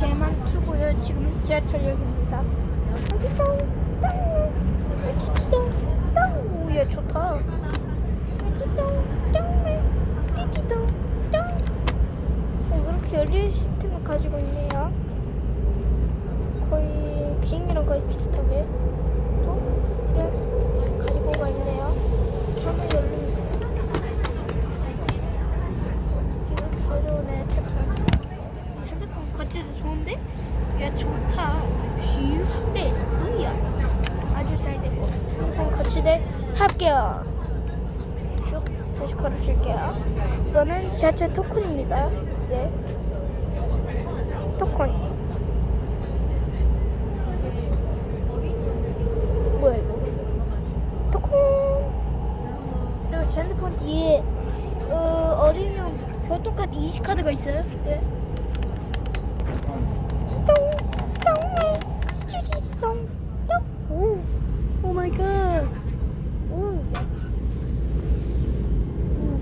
대만 투고요. 지금 지하철역입니다. 여기 똥, 땅, 여기 똥, 땅. 오, 얘 좋다. 여기 똥, 땅, 여기 똥, 땅. 어, 이렇게 열린 시스템을 가지고 있네요. 거의 비행기랑 거의 비슷하게 또 이런 시스템을 가지고 가 있네요. 이렇게 하면 열립니다. 이거 어려우네 책상. 이 핸드폰 거치도 좋은데? 야 좋다. 휴 합대 뭐야? 아주 잘 되고 거치대 합격. 슉 다시 걸어줄게요. 이거는 지하철 토큰입니다. 예. 토큰. 뭐야 이거? 토큰. 그리고 제 핸드폰 뒤에 어, 어린이용 교통카드 이식카드가 있어요. 예. 똥, 똥, 찌리, 똥, 똥. 오, 오 마이 갓. 오. 오,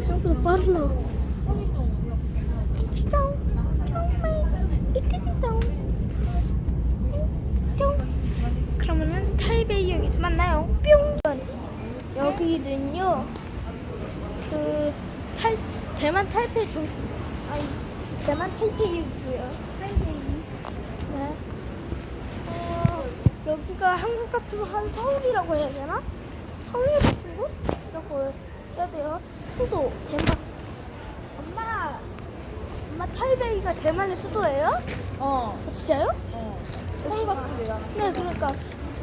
똥. 그러면은 타이베이역에서 만나요. 뿅. 여기는요. 그 탈, 대만 탈페이 중 아니 대만 탈페이고요. 타이베이. 네. 어, 여기가 한국 같으면 한 서울이라고 해야 되나? 서울 같은 곳이라고 해야 돼요. 수도 대만. 엄마, 엄마 타이베이가 대만의 수도예요? 어, 어, 진짜요? 어. 서울 같은데요. 네, 그러니까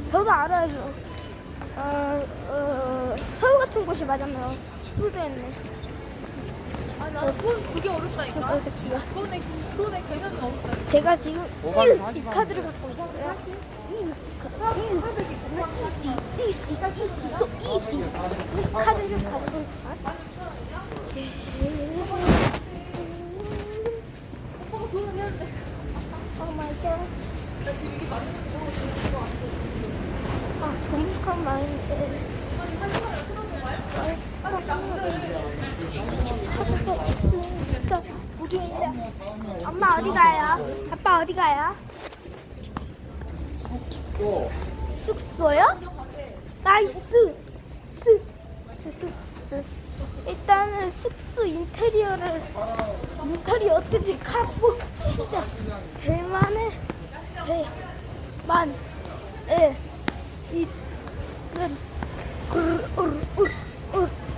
저도 알아요. 어, 어, 서울 같은 곳이 맞았네요. 수도였네. 아, 나는 그게 어렵다니까. 어, 그치가. 돈의, 돈의 개념이 어렵다니까. 제가 지금 원. 카드를 갖고 있어요. 이스 카드, 이스, 이스, 이스, 이스, 소 이스 이 카드를 가지고 있지만. 오빠가 돈을 내는데. 오 마이 갓. 나 지금 이게 맞는 건지 모르겠어. 이거 안 돼. 아, 정직한 마인드. 아니, 한? 아니, 남들. 엄마 어디 가요? 아빠 어디 가요? 숙소요? 나이스 스, 스, 스, 스. 일단은 숙소 인테리어를 인테리어 어떤지 가봅시다. 대만의 대만에 있는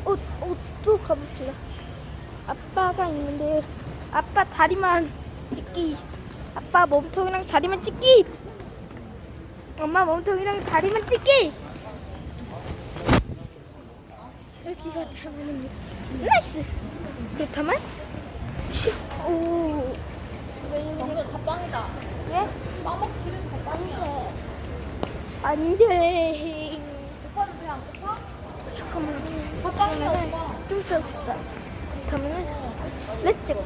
옷도 가봅시다. 아빠가 있는데 아빠 다리만 찍기. 아빠 몸통이랑 다리만 찍기. 엄마 몸통이랑 다리만 찍기 여기가 대만입니다. 나이스! 그렇다면 슉. 오! 정말 다 빵이다. 예? 빵먹기 싫으면 다 빵이야. 안 돼! 오빠는 배안 고파? 잠깐만. 오빠. 좀 펴봅시다. 그렇다면 렛츠 고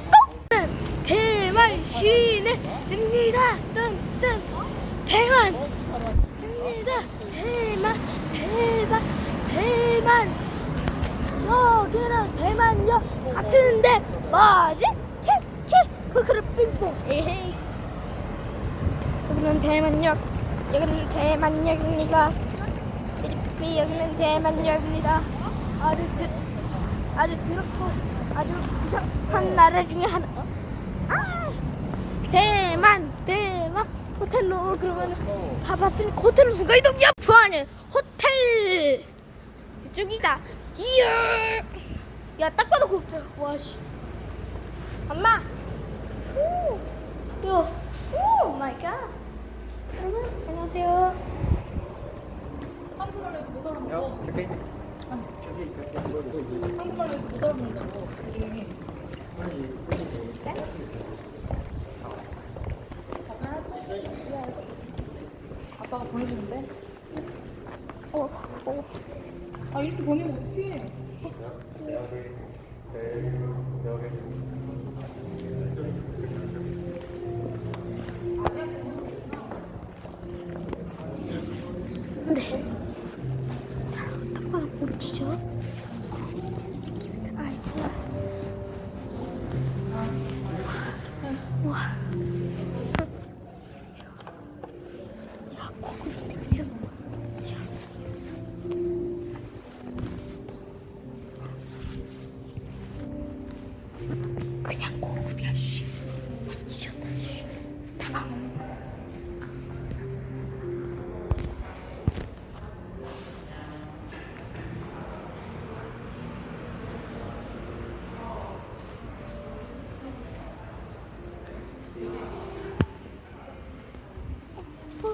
대만 시내입니다. 뜬뜬 대만 입니다. 대만 대만 대만 여기는 대만역 같은데 뭐지? 키키 크크르 빙봉 에헤이. 여기는 대만역 여기는 대만역입니다. 삐삐 여기는 대만역입니다. 아주 드, 아주 드럽고 아주 한 나라 중에 하나. 아! 대만 대만. 호텔로 그러면 다 봤으니 호텔로 순간 이동이야? 좋아하는 호텔 이쪽이다. 이야! 야딱 봐도 곱죠? 와씨 엄마. 오요. 마이 갓 여러분 안녕하세요. 한국말로 해도 못 알아먹어. 요, 저기. 한국말로 그냥 고급이야 씨. 아, 미쳤다 씨. 다방. 어,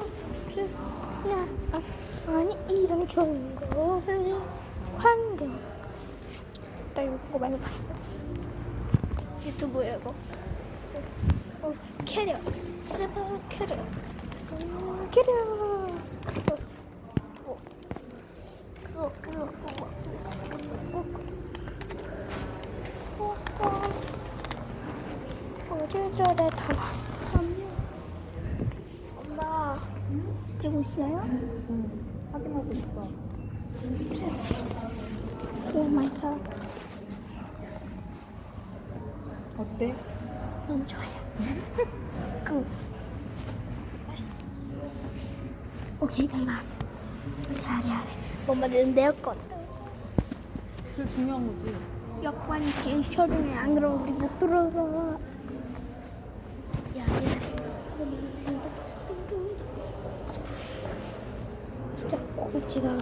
아, 아니 이런 좋은 것을 환경 나 이거 많이 봤어 유튜브에 이거 어, 캐려 스바 캐려 음, 캐려 봤어. 어. 그거 그거 그거 그거 그거. 그거 어제저래 다 엄마. 되고 있어요? 확인하고 있어. 오 마이 갓 어때? 너무 좋아요. 굿. 오케이 가이마스 야래 야래 엄마 내 여권 제일 중요한 거지. 여권이 제일 소중해 안 그러면 우리 못 들어가. 야래 진짜 고지가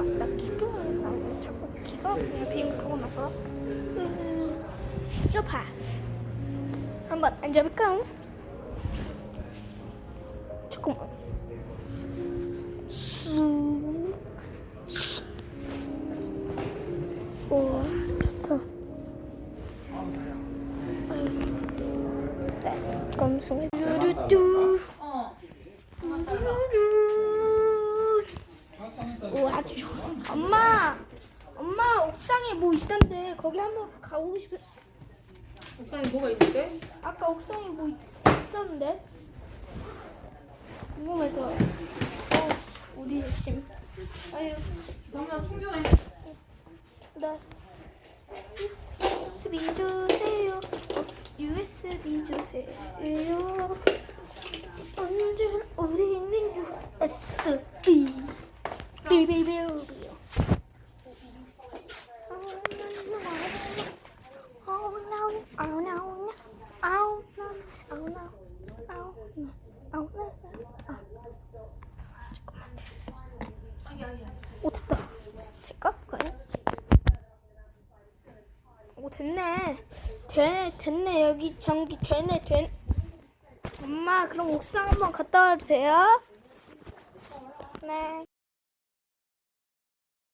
잠깐만 나 기도하는 나 자꾸 기가 그냥 비행하고 나서 음, 소파 한번 앉아볼까? 오 아주 좋아 엄마 엄마 옥상에 뭐 있던데? 거기 한번 가보고 싶어. 옥상에 뭐가 있는데? 아까 옥상에 뭐 있- 있었는데? 궁금해서. 어 우리 지금 아유. 정면 충전해. 나 USB 주세요. 어, USB 주세요. 언제 우리는 USB 비비비비요. 될까? 오 됐네. 됐네. 여기 전기 되네, 된. 엄마, 그럼 옥상 한번 갔다 와도 돼요? 네.